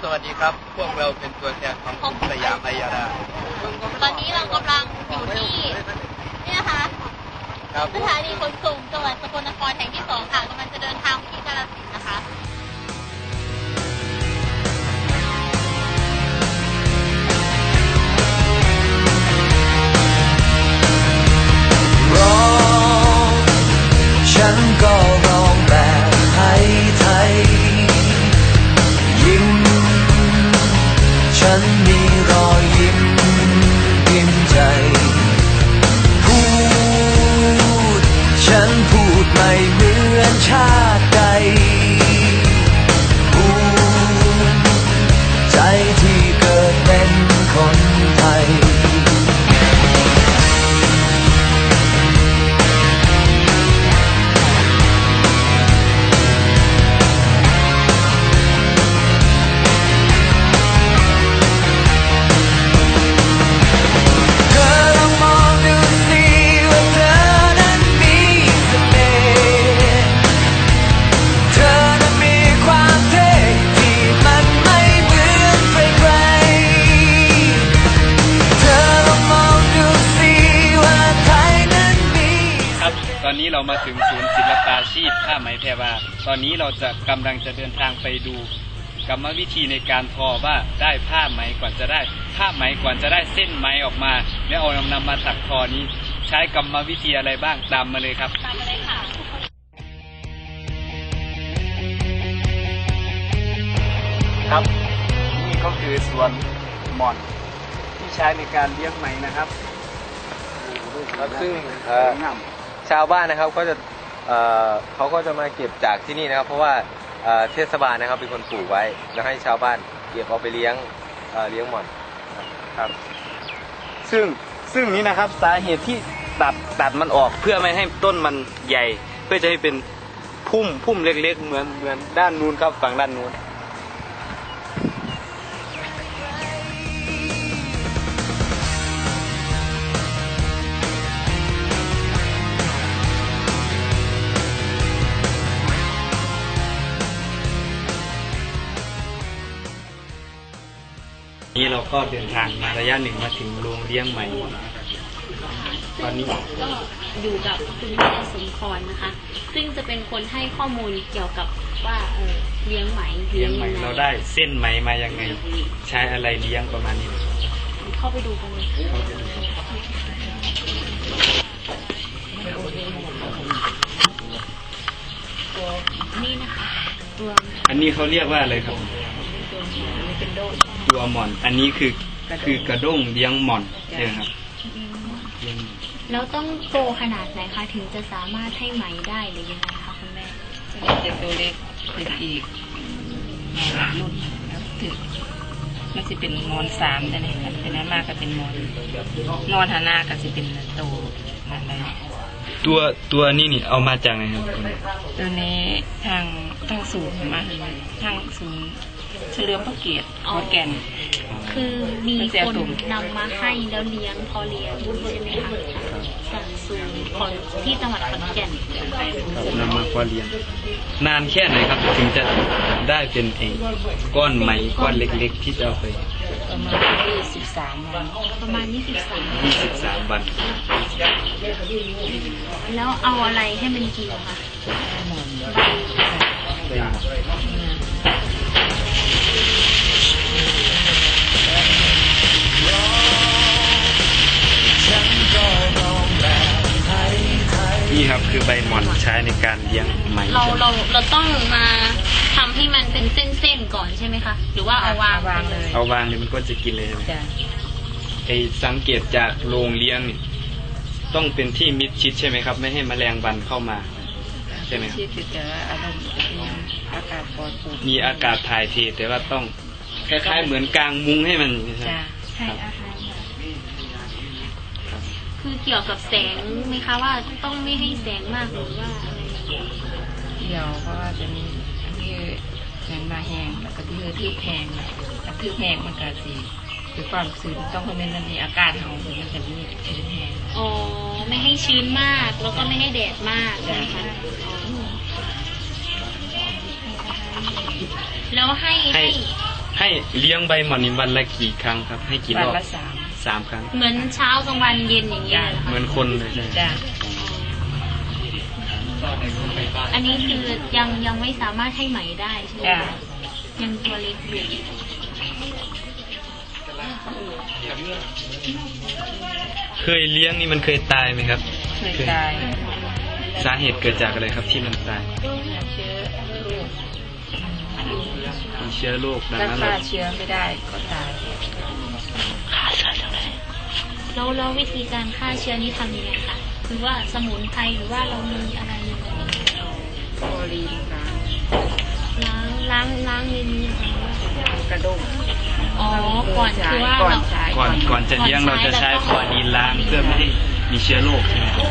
สวัสดีครับ พวกเราเป็นตัวแทนของกลุ่มสยามไอยาดาตอนนี้เรากำลังอยู่ที่นี่นะคะสถานีขนส่งจังหวัดสกลนครแห่งที่สองค่ะกำลังจะเดินทางไปที่กาฬสินธุ์นะคะฉันก็ อนนี้เราจะกำลังจะเดินทางไปดูกรรมวิธีในการทอว่าได้ผ้าไหมกว่าจะได้ผ้าไหมกว่าจะได้เส้นไหมออกมา แล้วเอานำมาตัดทอนี้ใช้กรรมวิธีอะไรบ้างตามมาเลยครับตามมาเลยค่ะครับนี่ก็คือสวนหม่อนที่ใช้ในการเลี้ยงไหมนะครับครับซึ่งสเอ่อวยงามชาวบ้านนะครับก็จะ เเขาก็จะมาเก็บจากที่นี่นะครับ เพราะว่าเเทศบาลนะครับเป็นคนปลูกไว้ แล้วให้ชาวบ้านเก็บเอาไปเลี้ยงเเลี้ยงหม่อนครับ ซึ่งซึ่งนี้นะครับสาเหตุที่ตัดตัดมันออกเพื่อไม่ให้ต้นมันใหญ่ เพื่อจะให้เป็นพุ่มพุ่มเล็กๆ เหมือนเหมือนด้านนู้นครับฝั่งด้านนู้น ก็เดินทางมาระยะหนึ่งมาถึงโรงเลี้ยงไหมตอนนี้ ก็อยู่กับคุณแม่สมพรนะคะ ซึ่งจะเป็นคนให้ข้อมูลเกี่ยวกับว่าเออเลี้ยงไหมเลี้ยงไหมยัเราได้เส้นไหมมายังไง ใช้อะไรเลี้ยงประมาณนี้ เข้าไปดูกันเลยนี่นะคะ ตัว อันนี้เขาเรียกว่าอะไรครับ ตัวหม่อน อันนี้คือคือกระด้งเลี้ยงหม่อนใช่ไหมครับเลี้ยงหม่อนแล้วต้องโตขนาดไหนคะถึงจะสามารถให้ไหมได้หรือยังไงคะคุณแม่จะตัวเล็กเป็นอีกรุ่นแล้วถึงมันจะเป็นมอนสามแต่เนี่ยมันเป็นน้ำมากก็เป็นมอนนอนหาหน้าก็จะเป็นโตนั่นแหละตัวตัวนี้นี่เอามาจากไหนครับคุณตัวนี้ทางทางศูนย์มาทางศูนย์ เฉลิมพระเกียรติขอนแก่น คือมีมันจะคนตุ่มนำมาให้แล้วเลี้ยงพอเลี้ยงใช่ไหมคะจากศูนย์ของที่จังหวัดขอนแก่นนำมาควาเลี้ยงนานแค่ไหนครับ ถึงจะได้เป็นไอ้ก้อนไหมก้อนเล็ก ๆ ที่จะเอาไปประมาณยี่สิบสามวันประมาณ23 23วัน แล้วเอาอะไรให้มันกินคะ ครับคือใบหม่อนใช้ในการเลี้ยงไหมเราเราเราต้องมาทำให้มันเป็นเส้นๆก่อนใช่ไหมคะ หรือว่าเอาวางวางเลยเอาวางเลยมันก็จะกินเลยใช่ไหมจ้ะไอสังเกตจากโรงเลี้ยงนี่ต้องเป็นที่มิดชิดใช่ไหมครับ ไม่ให้แมลงวันเข้ามา ใช่ไหมครับ ที่ติดแต่ว่าอารมณ์จะมีอากาศปลอดโปร่งมีอากาศถ่ายเทแต่ว่าต้องคล้ายๆเหมือนกลางมุ้งให้มันใช่ไหม จ้ะให้อาหาร คือเกี่ยวกับแสงไหมคะว่าต้องไม่ให้แสงมากหรือว่าอะไรเดี่ยวเพราะว่าจะมีอันที่แมงมาแห้งแล้วก็ที่คือทืบแห้งแล้วทืบแห้งมันก็สีคือความชื้นต้องให้มันมีอากาศเฮาถึงมันจะมีชื้นแห้งอ๋อไม่ให้ชื้นมากแล้วก็ไม่ให้แดดมากใช่ไหมคะอ๋อแล้วให้ให้ให้ให้เลี้ยงใบหม่อนนี่วันละกี่ครั้งครับ ให้กี่วันรอบละสาม สามครั้ง เหมือนเช้ากลางวันเย็นอย่างเงี้ยเหรอเหคะมือนคนเลยใช่ไหมจ้ะอันนี้คือยังยังไม่สามารถให้ไหมได้ใช่ไหมจ้ะคะยังตัวเล็กอยู่เคยเลี้ยงนี่มันเคยตายไหมครับ เคยตายสาเหตุเกิดจากอะไรครับที่มันตายเชื้อโรคมีเชื้อโรคดังถ้านั้นฆ่าเราเชื้อไม่ได้ก็ตาย แล้วแล้ววิธีการฆ่าเชื้อนี้ทำยังไงคะคือว่าสมุนไพรหรือว่าเรามีอะไรยังไงโคลีนล้างล้างล้างล้างในนี้ค่ะกระด้งอ๋อก่อนคือว่าก่อนเรา ใช้ก่อนก่อนจะเลี้ยงเราจะใช้คลอรีนล้างเพื่อไม่ให้มีเชื้อโรคใช่ไหมครับ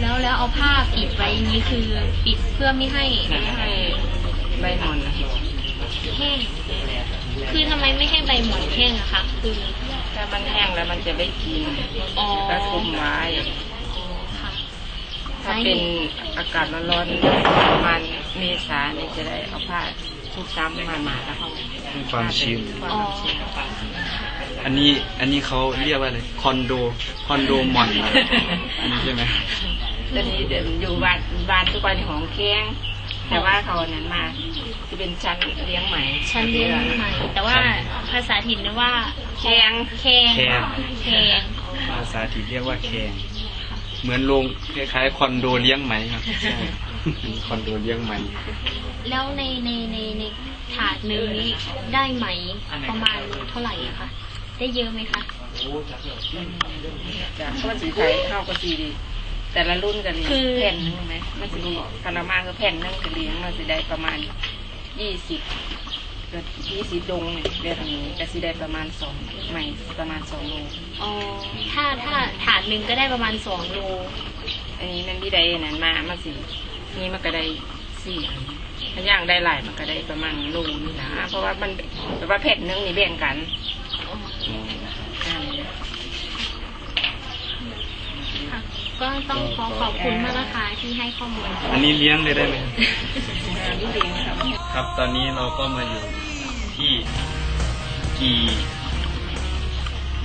แล้วแล้วเอาผ้าปิดไว้อย่างนี้คือปิดเพื่อไม่ให้ไม่ให้ใบหมอนแห้ง คือทำไมไม่ให้ใบหมอนแห้งอะคะคือถ้ามันแห้งแล้วมันจะไม่กินอ๋อก็คุมไว้ค่ะถ้าเป็นอากาศร้อนๆประมาณเมษาเนี่ยจะได้เอาผ้าชุบซ้ำมาหมาแล้วเขาให้ความชื้นอ๋ออันนี้อันนี้เขาเรียกว่าอะไรคอนโดคอนโดหมอนอันนี้ใช่ไหมตอนนี้เดินอยู่บ้านบ้านทุกวันของแข้งแต่ว่าเขานั้นมา จะเป็นชั้นเลี้ยงไหมฉันเรียนใหม่ แต่ว่าภาษาถิ่นเรียกว่าแข้งแคงแคงแคงภาษาที่เรียกว่าแคงเหมือนโรงคล้ายๆคอนโดเลี้ยงไหมครับใช่คอนโดเลี้ยงไหม แล้วในในในในถาดหนึ่งนี้ได้ไหมประมาณเท่าไหร่อะคะได้เยอะไหมคะจากเพราะมันสีไทยเข้าก็สีดี แต่ละรุ่นกันเลี้ยงคือแผ่นหนึงไหมมันจะมีพานามาก็แผ่นหนึงก็เลี้ยงมันจะได้ประมาณ ยี่สิบยี่สิบดงเนี่ยเดือนนี้ก็สิได้ประมาณสองไหมประมาณสองโลอ๋อถ้าถ้าถาดหนึ่งก็ได้ประมาณสองโล อันนี้มันที่ได้นั้นมามาสี่นี่มันก็ได้สี่อันถ้าย่างได้หลายมันก็ได้ประมาณโลนี่นะเพราะว่ามันแบบว่าแผ่นหนึงนี่แบ่งกันอ่าค่ะก็ต้องขอขอบคุณมากนะคะที่ให้ข้อมูล อันนี้เลี้ยงเลยได้ไหมอ่านี่เลี้ยงครับ ครับ ตอนนี้เราก็มาอยู่ที่กี่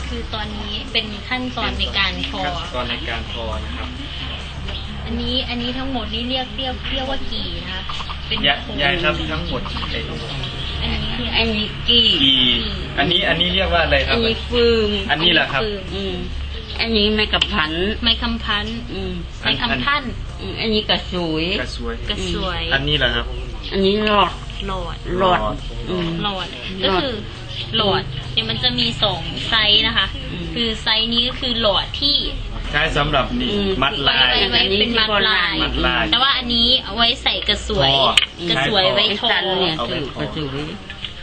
คือตอนนี้เป็นขั้นตอนในการทอขั้นตอนในการทอนะครับ อันนี้อันนี้ทั้งหมดนี่เรียกเรียกเรียกว่ากี่นะคะเป็นยายโครงยายครับทั้งหมดไอ้อันนี้คืออันนี้กี่กี่อันนี้อันนี้เรียกว่าอะไรคอัรับ นนี้ฟืมอันนี้แหละครับคืออืมอันนี้ไม่กับผันไม้คำพันอืมไม้คำพันอืมอันนี้กระสวย กระสวย กระสวย อันนี้แหละครับ อันนี้หลอดหลอดหลอดหลอดอืม หลอดหลก็อดคือหลอดเนี่ยมันจะมีสองไซส์นะคะ อืม คือไซส์นี้ก็คือหลอดที่ใช้สำหรับนี่อืม มัดลายไว้ไว้เป็นมัดลายมัดลายแต่ว่าอันนี้เอาไว้ใส่กระสวย ทอกระสวยไว้ไอ้ทอสันเนี่ยเอาไว้คือกทอระสวย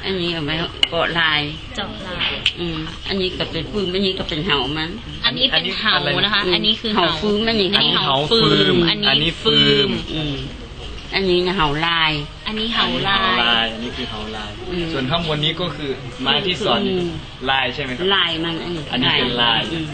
อันนี้เอาไว้เกาะลาย เจาะลาย อืม อันนี้ก็เป็นฟืมอันนี้ก็เป็นเหามันอันนี้เป็นเห่านะคะอืมอันนี้คือเห่าฟืม อันนี้อันนี้เห่าเห่าฟืฟืมมอัอันนนี้นี้ฟืฟืมมอืม อันนี้นะเหาลาย อันนี้เห่าเห่าลายลาย อันนี้คือเห่าลาย อืม ส่วนข้างบนนี้ก็คือไม้ที่สอนอืมลายใช่ไหมครับ ลายมันอันนี้อันนี้เป็นลาย อืม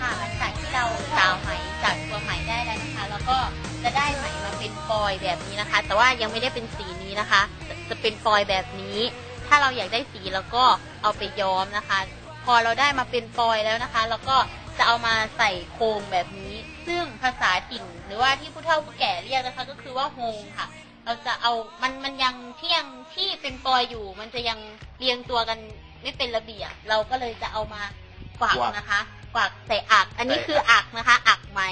ค่ะหลังจากที่เราสาวไหมจากตัวไหมได้แล้วนะคะ แล้วก็จะได้ไหมมาเป็นฟอยล์แบบนี้นะคะ แต่ว่ายังไม่ได้เป็นสีนี้นะคะจะจะเป็นฟอยล์แบบนี้ ถ้าเราอยากได้สีแล้วก็เอาไปย้อมนะคะ พอเราได้มาเป็นฟอยล์แล้วนะคะ แล้วก็จะเอามาใส่โครงแบบนี้ ซึ่งภาษาถิ่นหรือว่าที่ผู้เฒ่าผู้แก่เรียกนะคะ ก็คือว่าโฮงค่ะ เราจะเอามันมันยังที่ยังที่เป็นฟอยอยู่ มันจะยังเรียงตัวกันไม่เป็นระเบียบ เราก็เลยจะเอามากวักนะคะกวักใส่อัก อันนี้คืออักนะคะ อักไหม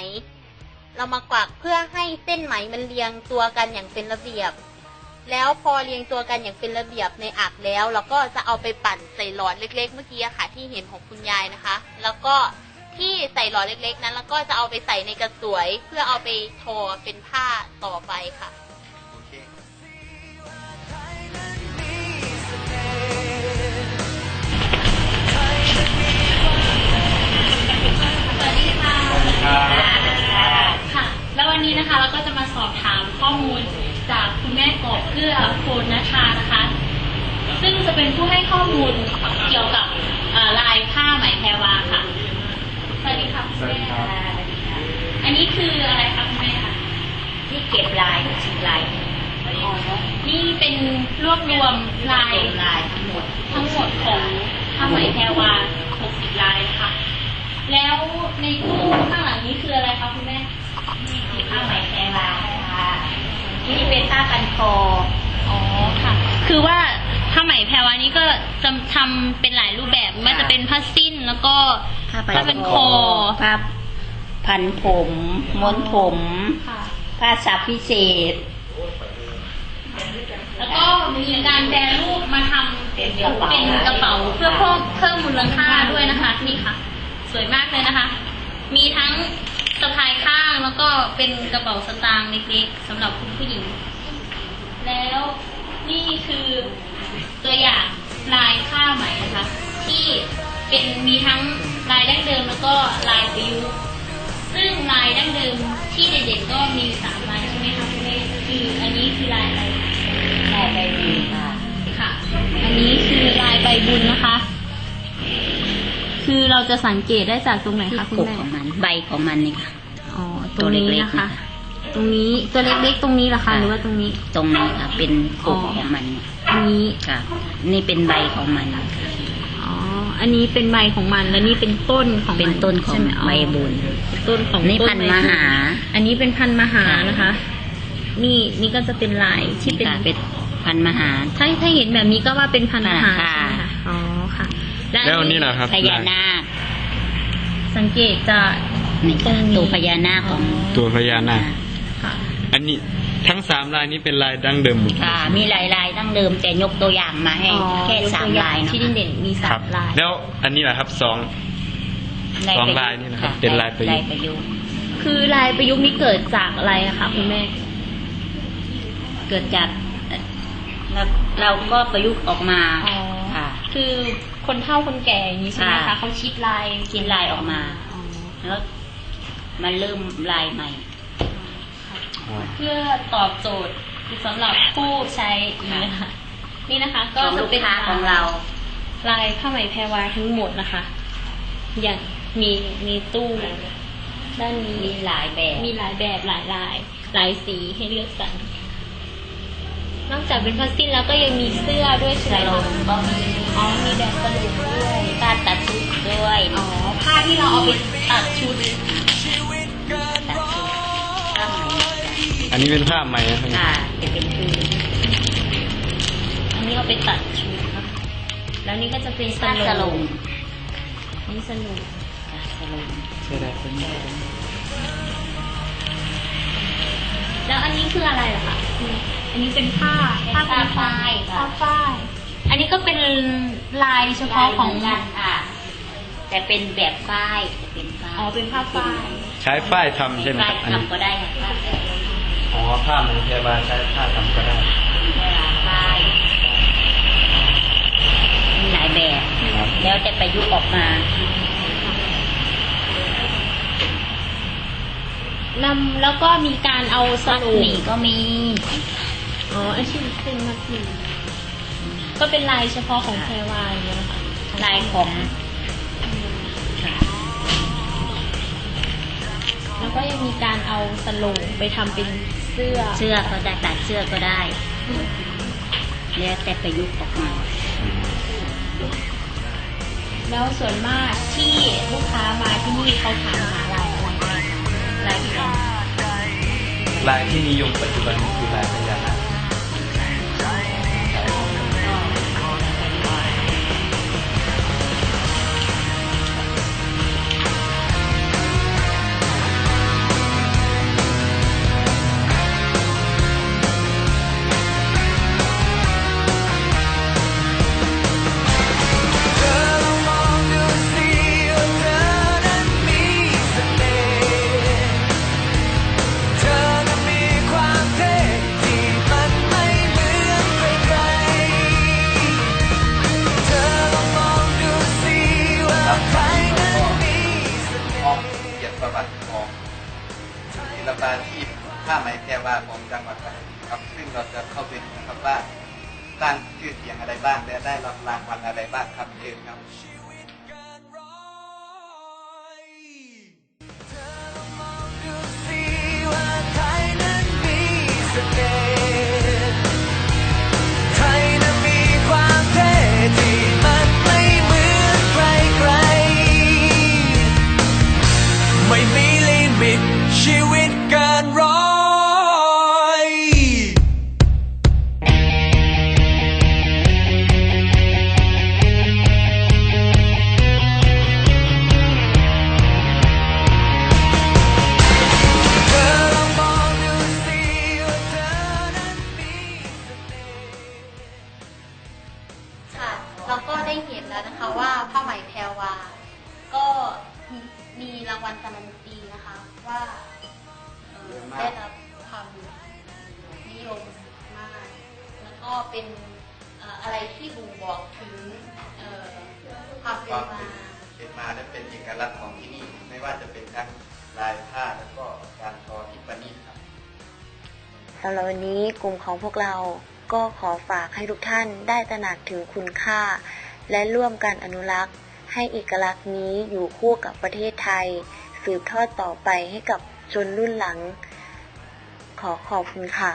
เรามากวักเพื่อให้เส้นไหมมันเรียงตัวกันอย่างเป็นระเบียบ แล้วพอเรียงตัวกันอย่างเป็นระเบียบในอักแล้ว เราก็จะเอาไปปั่นใส่หลอดเล็ก ๆ เมื่อกี้ค่ะ ที่เห็นของคุณยายนะคะ แล้วก็ ที่ใส่หลอดเล็กๆนั้น แล้วก็จะเอาไปใส่ในกระสวย เพื่อเอาไปทอเป็นผ้าต่อไปค่ะโอเคสวัสดีค่ะค่ะ แล้ววันนี้นะคะเราก็จะมาสอบถามข้อมูลจากคุณแม่กบเพื่อโพนนชานะคะ ซึ่งจะเป็นผู้ให้ข้อมูลเกี่ยวกับเอ่อลายผ้าไหมแพรวาค่ะ สวัสดีค่ะคุณแม่ สวัสดีครับ สวัสดีค่ะอันนี้คืออะไรคะคุณแม่คะ ที่เก็บ ลายชิมลาย นี่เป็นรวบรวมลายลายทั้งหมด ทั้งหมดของผ้าไหมแพรวา60ลายค่ะ แล้วในตู้ข้างหลังนี้คืออะไรคะคุณแม่ผ้าไหมแพรวาค่ะนี่เป็นผ้าพันคออ๋อค่ะ คือว่าผ้าไหมแพรวานี้ก็จะทำเป็นหลายรูปแบบไมันจะเป็นผ้าสิ้นแล้วก็ผ้าผ้าเป็นคอผ้าพันผมม้วนผม ค่ะผ้าสับพิเศษ แล้วก็มีการแปรรูปมาทำเป็นกระเป๋าเพื่อเพิ่มเพิ่มมูลค่าด้วยนะคะ นี่ค่ะ สวยมากเลยนะคะ มีทั้งสะพายข้างแล้วก็เป็นกระเป๋าสตางค์เล็กๆสำหรับคุณผู้หญิง แล้วนี่คือตัวอย่างลายผ้าไหมนะคะ ที่เป็นมีทั้งลายดั้งเดิมแล้วก็ลายประยุกต์ ซึ่งลายดั้งเดิมที่เด็กๆก็มีสามลายใช่ไหมคะคุณแม่คืออันนี้คือลายอะไรลายใบบุญค่ะค่ะ อันนี้คือลายใบบุญนะคะ คือเราจะสังเกตได้จากตรงไหนที่คะคุณกบแม่ของมันใบของมันนี่ค่ะอ๋อตรงนี้ตัวเล็กๆนะคะนะคะ ตรงนี้ตัวเล็กๆตรงนี้เหรอคะค่ะหรือว่าตรงนี้ ตรงนี้ค่ะ เป็นกบอ๋อของมันเนี่ยอันนี้ค่ะ นี่เป็นใบของมันค่ะ อ๋ออันนี้เป็นใบของมัน และนี่เป็นต้นของมัเป็นต้นของใช่ไหมใบบุญเป็นต้นของนี่ต้พันธุ์ใบมบุญหา อันนี้เป็นพันธุ์มหานะคะ นี่นี่ก็จะเป็นลายที่เป็นค่ะเป็นพันธุ์มหา ถ้าถ้าเห็นแบบนี้ก็ว่าเป็นพันธุ์มหาค่ะใช่ไหมคะอ๋อค่ะ แล้วอันนี้ล่ะครับพญานาค สังเกตจะนี่ตรงนี้ตัวพญานาคของตัวพญานาคค่ะอันนี้ ทั้งสามลายนี้เป็นลายดั้งเดิมหมดค่ะมีหลายลายตั้งเดิมแต่ยกตัวอย่างมาให้อ๋อแค่สามลายเนาะที่เด่นๆมีคสารับ มลายแล้วอันนี้แหละครับสอง สองลายนี่นะครับเป็นลายประยุกต์ลายประยุกต์คือลายประยุกต์นี้เกิดจากอะไรอะคะคุณแม่ เกิดจากเอ่อเราเราก็ประยุกต์ออกมาอ๋อ ค่ะ คือคนเฒ่าคนแก่อย่างนี้ใช่ไหมคะค่ะเขาคิดลายคิดลายออกมา อ๋อแล้วมันเริ่มลายใหม่ เพื่อตอบโจทย์สำหรับผู้ใช้นี้นะคะนี่นะคะ ก็ของจะลูกเป็นค้าของเรา ลายผ้าไหมแพรวาทั้งหมดนะคะ อย่างมีมีตู้ด้านนี้มีหลายแบบ มีหลายแบบหลายลาย หลายสีให้เลือกสรรนอกจากเป็นผ้าสิ้นแล้วก็ยังมีเสื้อด้วยสใช่ไหมโลคะงก็มีอ๋อมีแบบสรุปด้วยมีการตัดชุดด้วยอ๋อผ้าที่เราเอาไปตัดชุด อันนี้เป็นผ้าไหมนะครับค่ะเป็นคืออันนี้เอาไปตัดชุดนะคะแล้วนี่ก็จะเป็นสสโลลงนี่สนุกค่ะสลงใช่ได้เป็นแล้วอันนี้คืออะไรล่ะคะอันนี้เป็นผ้าผ้าฝ้ายผ้าฝ้ายอันนี้ก็เป็นลายเฉพาะของลายเหมืนกันค่ะแต่เป็นแบบฝ้ายจะเป็นฝ้ายอ๋อเป็นผ้าฝ้ายใช้ฝ้ายทำใช่ไหมฝ้าคยรับอันนี้ทำก็ได้ค่ะ อ๋อผ้าไหมแพรวาใช้ผ้าทำก็ได้เวลาฝ้ายมีหลายแบบครับแล้วแต่ประยุกต์ออกมานำแล้วก็มีการเอาสมัดรุหมี่ก็มี อ๋ออันที่เป็นมัดหมี่ก็เป็นลายเฉพาะของแพรวาอย่างเงี้ยนะคะลายของแล้วก็ยังมีการเอาสโลงไปทำเป็น เสื้อ เสื้อก็ได้ตัดเสื้อก็ได้แล้วแต่ประยุกต์ออกมาแล้วส่วนมากที่ลูกค้ามาที่นี่เขาถามหาลายอะไรลายอะไรลายที่นิยมปัจจุบันนี้คือลายพญานาค ผ้าไหมแพรวาของจังหวัดปัตตานีครับ ซึ่งเราจะเข้าไปดูนะครับว่าสร้างชื่อเสียงอะไรบ้างและได้รับรางวัลอะไรบ้างครับเชิญครับดูสิว่าใครนั้นมีเสน่ห์ ก็เป็นเอ่ออะไรที่บ่งบอกถึงเอ่อความเป็คนวามมาเป็นเป็นมาและเป็นเอกลักษณ์ของที่นี่ ไม่ว่าจะเป็นทั้งลายผ้าแล้วก็การทอที่ประณีตครับสำหรับวันนี้กลุ่มของพวกเราก็ขอฝากให้ทุกท่านได้ตระหนักถึงคุณค่า และร่วมกันอนุรักษ์ ให้เอกลักษณ์นี้อยู่คู่กับประเทศไทย สืบทอดต่อไปให้กับชนรุ่นหลัง ขอขอบคุณค่ะ